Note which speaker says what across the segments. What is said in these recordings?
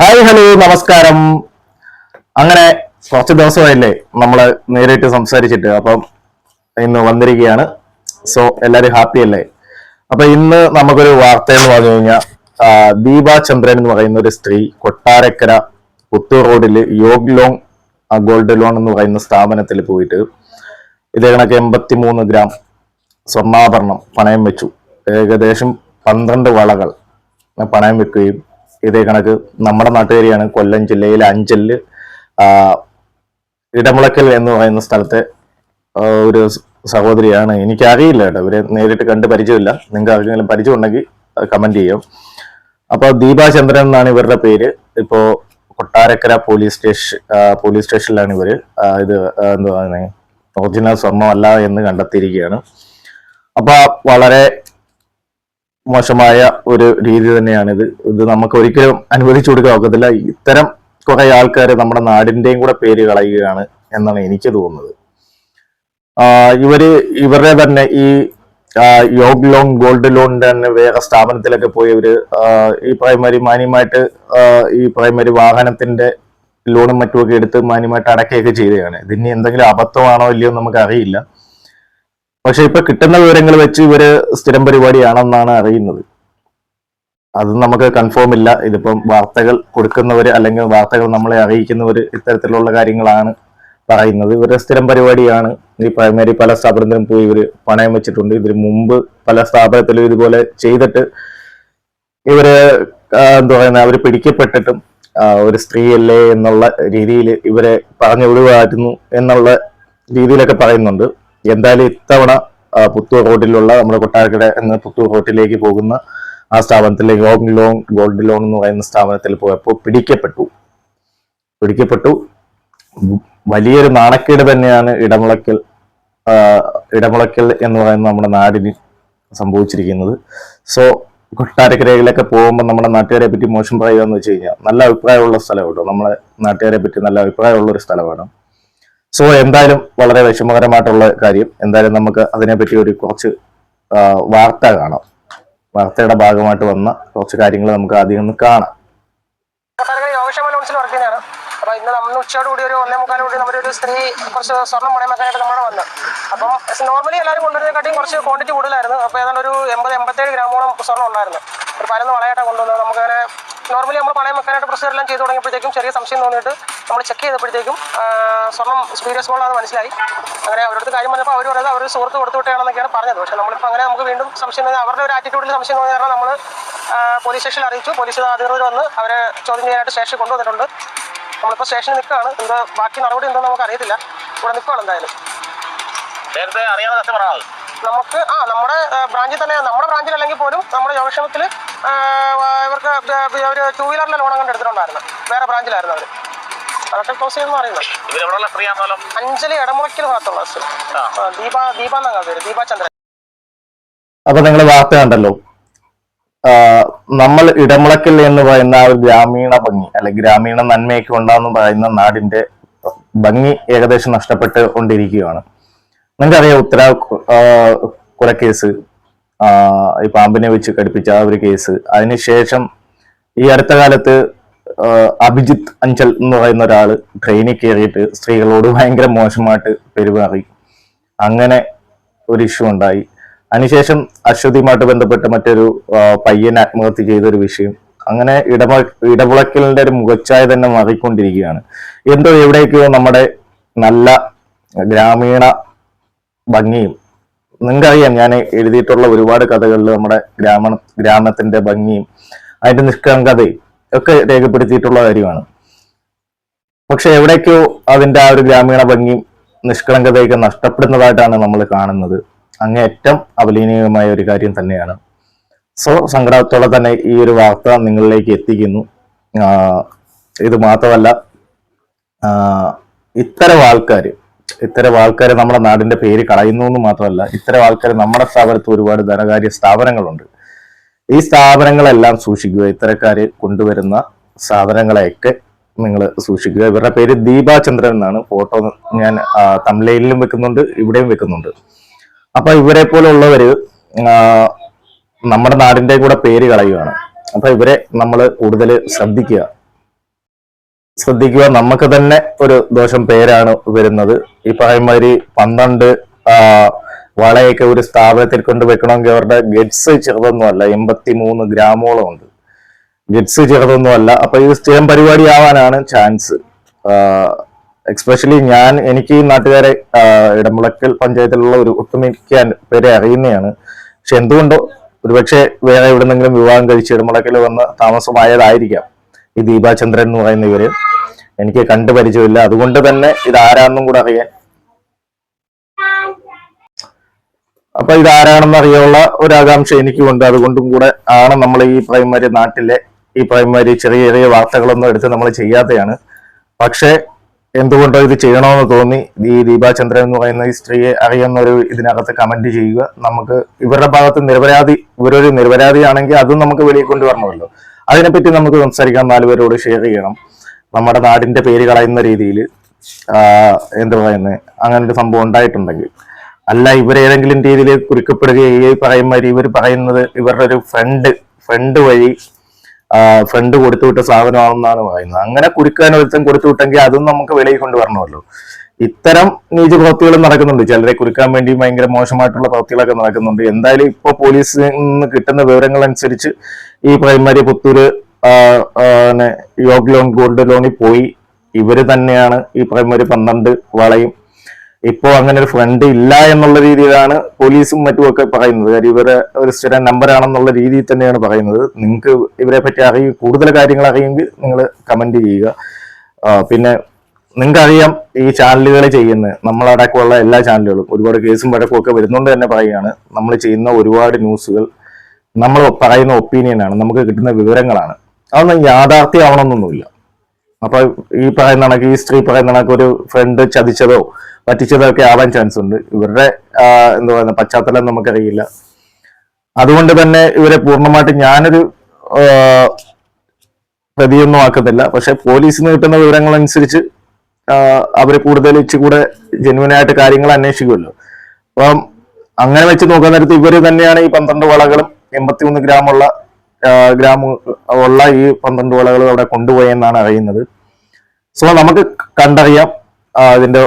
Speaker 1: Hi hello നമസ്കാരം. അങ്ങനെ കുറച്ച് ദിവസമായില്ലേ നമ്മൾ നേരിട്ട് സംസാരിച്ചിട്ട്. അപ്പം ഇന്ന് വന്നിരിക്കുകയാണ്. സോ എല്ലാരും ഹാപ്പി അല്ലേ? അപ്പൊ ഇന്ന് നമുക്കൊരു വാർത്ത എന്ന് പറഞ്ഞു കഴിഞ്ഞാൽ ദീപ ചന്ദ്രൻ എന്ന് പറയുന്ന ഒരു സ്ത്രീ കൊട്ടാരക്കര പുത്തൂർ റോഡിൽ യോഗ് ലോൺ ഗോൾഡ് ലോൺ എന്ന് പറയുന്ന സ്ഥാപനത്തിൽ പോയിട്ട് ഇതേ കണക്ക് എൺപത്തി മൂന്ന് ഗ്രാം സ്വർണാഭരണം പണയം വെച്ചു. ഏകദേശം പന്ത്രണ്ട് വളകൾ പണയം വെക്കുകയും ഇതേ കണക്ക് നമ്മുടെ നാട്ടുകാരിയാണ് കൊല്ലം ജില്ലയിലെ അഞ്ചലിൽ ഇടമുളക്കൽ എന്ന് പറയുന്ന സ്ഥലത്തെ ഒരു സഹോദരിയാണ്. എനിക്കറിയില്ല കേട്ടോ ഇവരെ നേരിട്ട് കണ്ട് പരിചയമില്ല. നിങ്ങൾക്ക് ആർക്കെങ്കിലും പരിചയം ഉണ്ടെങ്കിൽ കമന്റ് ചെയ്യും. അപ്പൊ ദീപാചന്ദ്രൻ എന്നാണ് ഇവരുടെ പേര്. ഇപ്പോ കൊട്ടാരക്കര പോലീസ് സ്റ്റേഷൻ പോലീസ് സ്റ്റേഷനിലാണ് ഇവർ. ഇത് എന്താ പറയുന്നത് ഒറിജിനൽ സ്വർണമല്ല എന്ന് കണ്ടെത്തിയിരിക്കുകയാണ്. അപ്പൊ വളരെ മോശമായ ഒരു രീതി തന്നെയാണ് ഇത് നമുക്ക് ഒരിക്കലും അനുവദിച്ചു കൊടുക്കാൻ ഒക്കത്തില്ല. ഇത്തരം കുറെ ആൾക്കാർ നമ്മുടെ നാടിന്റെയും കൂടെ പേര് കളയുകയാണ് എന്നാണ് എനിക്ക് തോന്നുന്നത്. ഇവർ ഇവരുടെ തന്നെ ഈ യോഗ് ലോൺ ഗോൾഡ് ലോണിന്റെ തന്നെ വേറെ സ്ഥാപനത്തിലൊക്കെ പോയി ഇവർ ഈ പ്രൈമറി മാന്യമായിട്ട് ഈ പ്രൈമറി വാഹനത്തിന്റെ ലോണും മറ്റുമൊക്കെ എടുത്ത് മാന്യമായിട്ട് അടക്കുകയൊക്കെ ചെയ്തതാണ് ഇതിന് എന്തെങ്കിലും അബദ്ധമാണോ ഇല്ലയോ നമുക്ക് അറിയില്ല പക്ഷെ ഇപ്പൊ കിട്ടുന്ന വിവരങ്ങൾ വെച്ച് ഇവർ സ്ഥിരം പരിപാടിയാണെന്നാണ് അറിയുന്നത്. അത് നമുക്ക് കൺഫേം ഇല്ല. ഇതിപ്പം വാർത്തകൾ കൊടുക്കുന്നവര് അല്ലെങ്കിൽ വാർത്തകൾ നമ്മളെ അറിയിക്കുന്നവര് ഇത്തരത്തിലുള്ള കാര്യങ്ങളാണ് പറയുന്നത്. ഇവരുടെ സ്ഥിരം പരിപാടിയാണ്. ഈ പ്രൈമറി പല സ്ഥാപനത്തിലും പോയി ഇവർ പണയം വെച്ചിട്ടുണ്ട്. ഇതിന് മുമ്പ് പല സ്ഥാപനത്തിലും ഇതുപോലെ ചെയ്തിട്ട് ഇവർ എന്താ പറയുന്നത് അവർ പിടിക്കപ്പെട്ടിട്ടും ഒരു സ്ത്രീയല്ലേ എന്നുള്ള രീതിയിൽ ഇവരെ പറഞ്ഞു വിടുവായിരുന്നു എന്നുള്ള രീതിയിലൊക്കെ പറയുന്നുണ്ട്. എന്തായാലും ഇത്തവണ പുത്തൂർ റോഡിലുള്ള നമ്മുടെ കൊട്ടാരക്കര എന്ന പുത്തൂർ റോഡിലേക്ക് പോകുന്ന ആ സ്ഥാപനത്തിലെ ഗോൾഡ് ലോൺ ഗോൾഡ് ലോൺ എന്ന് പറയുന്ന സ്ഥാപനത്തിൽ പോയപ്പോൾ പിടിക്കപ്പെട്ടു. പിടിക്കപ്പെട്ടു. വലിയൊരു നാണക്കേട് തന്നെയാണ് ഇടമുളക്കൽ ഇടമുളക്കൽ എന്ന് പറയുന്ന നമ്മുടെ നാടിന് സംഭവിച്ചിരിക്കുന്നത്. സോ കൊട്ടാരക്കരയിലൊക്കെ പോകുമ്പോൾ നമ്മുടെ നാട്ടുകാരെ പറ്റി മോശം പറയുക എന്ന് വെച്ച് കഴിഞ്ഞാൽ നല്ല അഭിപ്രായമുള്ള സ്ഥലം കേട്ടോ. നമ്മളെ നാട്ടുകാരെ പറ്റി നല്ല അഭിപ്രായമുള്ള ഒരു സ്ഥലമാണ്. സോ എന്തായാലും വളരെ വിഷമകരമായിട്ടുള്ള കാര്യം. എന്തായാലും നമുക്ക് അതിനെപ്പറ്റി ഒരു കുറച്ച് വാർത്ത കാണാം. വാർത്തയുടെ ഭാഗമായിട്ട് വന്ന കുറച്ച് കാര്യങ്ങൾ നമുക്ക് ആദ്യം ഒന്ന് കാണാം.
Speaker 2: അപ്പൊ ഇന്ന് നമ്മൾ ഉച്ചയോട് കൂടി ഒരു ഒന്നേ മുക്കാലോടി നമ്മുടെ ഒരു സ്ത്രീ കുറച്ച് സ്വർണം പണയം നമ്മൾ നമ്മുടെ വന്നു. അപ്പം നോർമലി എല്ലാവരും കൊണ്ടുവരുന്നതിനെക്കാട്ടിയും കുറച്ച് ക്വാണ്ടിറ്റി കൂടുതലായിരുന്നു. അപ്പോൾ ഏതാണ്ട് ഒരു എൺപത് എൺപത്തേഴ് ഗ്രാമോളം സ്വർണം ഉണ്ടായിരുന്നു. ഒരു പതിനൊന്ന് വളയായിട്ടാണ് കൊണ്ടുവന്നത്. നമുക്കങ്ങനെ നോർമലി നമ്മൾ പണയം വെക്കാനായിട്ട് പ്രൊസീജർ എല്ലാം ചെയ്തു തുടങ്ങിയപ്പോഴത്തേക്കും ചെറിയ സംശയം തോന്നിയിട്ട് നമ്മൾ ചെക്ക് ചെയ്തപ്പോഴത്തേക്കും സ്വർണം സ്പീരിയസ് ബോളാണ് മനസ്സിലായി. അങ്ങനെ അവരുടെ കാര്യം പറഞ്ഞപ്പോൾ അവർ പറയുന്നത് അവർ സുഹൃത്ത് കൊടുത്തു വിട്ടാണെന്നൊക്കെയാണ് പറഞ്ഞത്. പക്ഷേ നമ്മളിപ്പോൾ അങ്ങനെ നമുക്ക് വീണ്ടും സംശയം അവരുടെ ഒരു ആറ്റിറ്റ്യൂഡിൽ സംശയം തോന്നിയ കാരണം നമ്മൾ പോലീസ് സ്റ്റേഷനിൽ അറിയിച്ചു. പോലീസ് അധികൃതർ വന്ന് അവരെ ചോദ്യം ചെയ്യാനായിട്ട് സ്റ്റേഷനിൽ കൊണ്ടുവന്നിട്ടുണ്ട്. നമ്മളിപ്പോൾ സ്റ്റേഷനിൽ നിൽക്കുകയാണ്. എന്ത് ബാക്കി നടപടി ഉണ്ടോ നമുക്ക് അറിയത്തില്ല. ഇവിടെ നിൽക്കുകയാണ് എന്തായാലും.
Speaker 3: നേരത്തെ അറിയാതെ
Speaker 2: നമുക്ക് ആ നമ്മുടെ ബ്രാഞ്ചിൽ തന്നെ നമ്മുടെ ബ്രാഞ്ചിൽ അല്ലെങ്കിൽ പോലും നമ്മുടെ യോഗക്ഷേമത്തിൽ ഇവർക്ക് ഒരു ടൂ വീലറിന്റെ ലോൺ അങ്ങനെ എടുത്തിട്ടുണ്ടായിരുന്നു. വേറെ ബ്രാഞ്ചിലായിരുന്നു അവർ. അതൊക്കെ ക്ലോസ് ചെയ്യുമെന്ന് അറിയുന്നത് അഞ്ചലി ഇടമുളയ്ക്കൽ ഭാഗത്തുള്ള ദീപ ദീപ എന്നാണ് പേര്. ദീപ ചന്ദ്രൻ.
Speaker 1: അപ്പൊ നിങ്ങൾ വാർത്ത കണ്ടല്ലോ. നമ്മൾ ഇടമുളക്കൽ എന്ന് പറയുന്ന ആ ഒരു ഗ്രാമീണ ഭംഗി അല്ലെ ഗ്രാമീണ നന്മയൊക്കെ ഉണ്ടാന്ന് പറയുന്ന നാടിന്റെ ഭംഗി ഏകദേശം നഷ്ടപ്പെട്ട് കൊണ്ടിരിക്കുകയാണ് നിങ്ങൾക്കറിയാം ഉത്തര കൊലക്കേസ് ഈ പാമ്പിനെ വെച്ച് കടുപ്പിച്ച ആ ഒരു കേസ്. അതിനുശേഷം ഈ അടുത്ത കാലത്ത് അഭിജിത്ത് അഞ്ചൽ എന്ന് പറയുന്ന ഒരാൾ ട്രെയിനിൽ കയറിയിട്ട് സ്ത്രീകളോട് ഭയങ്കര മോശമായിട്ട് പെരുമാറി. അങ്ങനെ ഒരു ഇഷ്യൂ ഉണ്ടായി. അതിനുശേഷം അശ്വതിയുമായിട്ട് ബന്ധപ്പെട്ട മറ്റൊരു പയ്യൻ ആത്മഹത്യ ചെയ്തൊരു വിഷയം. അങ്ങനെ ഇടമ ഇടപുളക്കലിന്റെ ഒരു മുഖച്ചായ തന്നെ മാറിക്കൊണ്ടിരിക്കുകയാണ്. എന്തോ എവിടേക്കോ നമ്മുടെ നല്ല ഗ്രാമീണ ഭംഗിയും നിങ്ങൾക്കറിയാം ഞാൻ എഴുതിയിട്ടുള്ള ഒരുപാട് കഥകളിൽ നമ്മുടെ ഗ്രാമ ഗ്രാമത്തിന്റെ ഭംഗിയും അതിന്റെ നിഷ്കളങ്കതയും ഒക്കെ രേഖപ്പെടുത്തിയിട്ടുള്ള കാര്യമാണ്. പക്ഷെ എവിടേക്കോ അതിന്റെ ആ ഒരു ഗ്രാമീണ ഭംഗിയും നിഷ്കളങ്കതയൊക്കെ നഷ്ടപ്പെടുന്നതായിട്ടാണ് നമ്മൾ കാണുന്നത്. അങ്ങേയറ്റം അപലീനീയമായ ഒരു കാര്യം തന്നെയാണ്. സോ സങ്കടത്തോടെ തന്നെ ഈ ഒരു വാർത്ത നിങ്ങളിലേക്ക് എത്തിക്കുന്നു. ഇത് മാത്രമല്ല ഇത്തരം ആൾക്കാർ ഇത്തരം ആൾക്കാർ നമ്മുടെ നാടിന്റെ പേര് കളയുന്നു എന്ന് മാത്രമല്ല ഇത്തരം ആൾക്കാർ നമ്മുടെ സ്ഥാപനത്ത് ഒരുപാട് ധനകാര്യ സ്ഥാപനങ്ങളുണ്ട്. ഈ സ്ഥാപനങ്ങളെല്ലാം സൂക്ഷിക്കുക ഇത്തരക്കാര് കൊണ്ടുവരുന്ന സാധനങ്ങളെയൊക്കെ നിങ്ങൾ സൂക്ഷിക്കുക. ഇവരുടെ പേര് ദീപാചന്ദ്രൻ എന്നാണ്. ഫോട്ടോ ഞാൻ തമിഴയിലും വെക്കുന്നുണ്ട് ഇവിടെയും വെക്കുന്നുണ്ട്. അപ്പൊ ഇവരെ പോലുള്ളവര് നമ്മുടെ നാടിന്റെ കൂടെ പേര് കളയുകയാണ്. അപ്പൊ ഇവരെ നമ്മൾ കൂടുതൽ ശ്രദ്ധിക്കുക. ശ്രദ്ധിക്കുക. നമുക്ക് തന്നെ ഒരു ദോഷം പേരാണ് വരുന്നത്. ഈ പറയുമാതിരി പന്ത്രണ്ട് വളയൊക്കെ ഒരു സ്ഥാപനത്തിൽ കൊണ്ട് വെക്കണമെങ്കിൽ അവരുടെ ഗഡ്സ് ചെറുതൊന്നുമല്ല. എൺപത്തി മൂന്ന് ഗ്രാമോളം ഉണ്ട്. ഗഡ്സ് ചെറുതൊന്നുമല്ല. അപ്പൊ ഇത് സ്ഥിരം പരിപാടി ആവാനാണ് ചാൻസ് എക്സ്പെഷ്യലി ഞാൻ എനിക്ക് ഈ നാട്ടുകാരെ ഇടമുളക്കൽ പഞ്ചായത്തിലുള്ള ഒരു ഒട്ടുമിക്ക പേരെ അറിയുന്നതാണ്. പക്ഷെ എന്തുകൊണ്ടോ ഒരുപക്ഷെ വേറെ എവിടെന്നെങ്കിലും വിവാഹം കഴിച്ച് ഇടമുളക്കൽ വന്ന് താമസമായതായിരിക്കാം. ഈ ദീപാചന്ദ്രൻ എന്ന് പറയുന്ന ഇവർ. എനിക്ക് കണ്ടു പരിചയമില്ല. അതുകൊണ്ട് തന്നെ ഇത് ആരാന്നും കൂടെ അറിയാൻ. അപ്പൊ ഇത് ആരാണെന്ന് അറിയാനുള്ള ഒരു ആകാംക്ഷ എനിക്കുണ്ട് അതുകൊണ്ടും കൂടെ ആണ് നമ്മൾ ഈ പ്രൈമറി നാട്ടിലെ ഈ പ്രൈമറി ചെറിയ ചെറിയ വാർത്തകളൊന്നും എടുത്ത് നമ്മൾ ചെയ്യാത്തതാണ് പക്ഷേ എന്തുകൊണ്ടോ ഇത് ചെയ്യണമെന്ന് തോന്നി ഈ ദീപാചന്ദ്രൻ എന്ന് പറയുന്ന ഈ സ്ത്രീയെ അറിയുന്ന ഒരു ഇതിനകത്ത് കമന്റ് ചെയ്യുക. നമുക്ക് ഇവരുടെ ഭാഗത്ത് നിരപരാധി ഇവരൊരു നിരപരാധിയാണെങ്കിൽ അതും നമുക്ക് വെളിയിൽ കൊണ്ടുവരണമല്ലോ. അതിനെപ്പറ്റി നമുക്ക് സംസാരിക്കാൻ നാലുപേരോട് ഷെയർ ചെയ്യണം. നമ്മുടെ നാടിന്റെ പേര് കളയുന്ന രീതിയിൽ എന്താ പറയുന്നത് അങ്ങനെ ഒരു സംഭവം ഉണ്ടായിട്ടുണ്ടെങ്കിൽ. അല്ല ഇവരേതെങ്കിലും രീതിയിൽ കുരുക്കപ്പെടുകയും ഈ പറയുമ്പോൾ ഇവർ പറയുന്നത് ഇവരുടെ ഒരു ഫ്രണ്ട് ഫ്രണ്ട് വഴി ഫ്രണ്ട് കൊടുത്തു വിട്ട സാധനമാണെന്നാണ് പറയുന്നത്. അങ്ങനെ കുരുക്കാൻ ഒരുത്തം കൊടുത്തു വിട്ടെങ്കിൽ അതും നമുക്ക് വെളിയിൽ കൊണ്ടുവരണമല്ലോ. ഇത്തരം നീച പ്രവൃത്തികളും നടക്കുന്നുണ്ട്. ചിലരെ കുറിക്കാൻ വേണ്ടി ഭയങ്കര മോശമായിട്ടുള്ള പ്രവൃത്തികളൊക്കെ നടക്കുന്നുണ്ട്. എന്തായാലും ഇപ്പൊ പോലീസിൽ നിന്ന് കിട്ടുന്ന വിവരങ്ങൾ അനുസരിച്ച് ഈ പ്രൈമറി പുത്തൂര് യോഗ ലോൺ ഗോൾഡ് ലോണിൽ പോയി. ഇവർ തന്നെയാണ് ഈ പ്രൈമറി പന്ത്രണ്ട് വളയും. ഇപ്പോ അങ്ങനെ ഒരു ഫ്രണ്ട് ഇല്ല എന്നുള്ള രീതിയിലാണ് പോലീസും മറ്റുമൊക്കെ പറയുന്നത്. കാര്യം ഇവരെ ഒരു സ്ഥിരം നമ്പർ ആണെന്നുള്ള രീതിയിൽ തന്നെയാണ് പറയുന്നത്. നിങ്ങൾക്ക് ഇവരെ പറ്റി അറിയ കൂടുതൽ കാര്യങ്ങൾ അറിയുമെങ്കിൽ നിങ്ങൾ കമന്റ് ചെയ്യുക. പിന്നെ നിങ്ങൾക്കറിയാം ഈ ചാനലുകൾ ചെയ്യുന്ന നമ്മളടക്കമുള്ള എല്ലാ ചാനലുകളും ഒരുപാട് കേസും വഴക്കും ഒക്കെ വരുന്നുകൊണ്ട് തന്നെ പറയുകയാണ്. നമ്മൾ ചെയ്യുന്ന ഒരുപാട് ന്യൂസുകൾ നമ്മൾ പറയുന്ന ഒപ്പീനിയനാണ് നമുക്ക് കിട്ടുന്ന വിവരങ്ങളാണ്. അതൊന്നും യാഥാർത്ഥ്യമാവണമെന്നൊന്നുമില്ല. അപ്പൊ ഈ പറയുന്ന കണക്ക് ഈ സ്ത്രീ പറയുന്ന കണക്ക് ഒരു ഫ്രണ്ട് ചതിച്ചതോ പറ്റിച്ചതോ ഒക്കെ ആവാൻ ചാൻസ് ഉണ്ട്. ഇവരുടെ എന്താ പറയുക പശ്ചാത്തലം നമുക്കറിയില്ല. അതുകൊണ്ട് തന്നെ ഇവരെ പൂർണമായിട്ട് ഞാനൊരു പ്രതിയൊന്നും ആക്കുന്നില്ല പക്ഷെ പോലീസിന് കിട്ടുന്ന വിവരങ്ങൾ അനുസരിച്ച് അവർ കൂടുതൽ ഇച്ചിരി ജെന്യൂനായിട്ട് കാര്യങ്ങൾ അന്വേഷിക്കുമല്ലോ. അപ്പം അങ്ങനെ വെച്ച് നോക്കാൻ നേരത്ത് ഇവർ തന്നെയാണ് ഈ പന്ത്രണ്ട് വളകളും എൺപത്തിമൂന്ന് ഗ്രാമുള്ള ഗ്രാം ഉള്ള ഈ പന്ത്രണ്ട് വളകളും അവിടെ കൊണ്ടുപോയെന്നാണ് അറിയുന്നത്. സോ നമുക്ക് കണ്ടറിയാം അതിന്റെ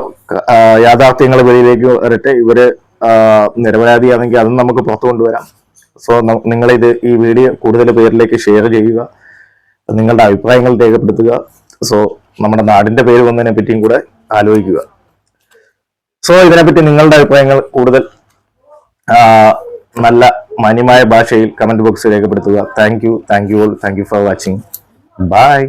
Speaker 1: യാഥാർത്ഥ്യങ്ങൾ വെളിയിലേക്ക് വരട്ടെ. ഇവർ നിരപരാധിയാണെങ്കിൽ അതും നമുക്ക് പുറത്തു കൊണ്ടുവരാം. സോ നിങ്ങൾ ഇത് ഈ വീഡിയോ കൂടുതൽ പേരിലേക്ക് ഷെയർ ചെയ്യുക. നിങ്ങളുടെ അഭിപ്രായങ്ങൾ രേഖപ്പെടുത്തുക. സോ നമ്മുടെ നാടിന്റെ പേര് വന്നതിനെ പറ്റിയും കൂടെ ആലോചിക്കുക. സോ ഇതിനെപ്പറ്റി നിങ്ങളുടെ അഭിപ്രായങ്ങൾ കൂടുതൽ നല്ല മാന്യമായ ഭാഷയിൽ കമന്റ് ബോക്സിൽ രേഖപ്പെടുത്തുക. Thank you thank you all thank you for watching bye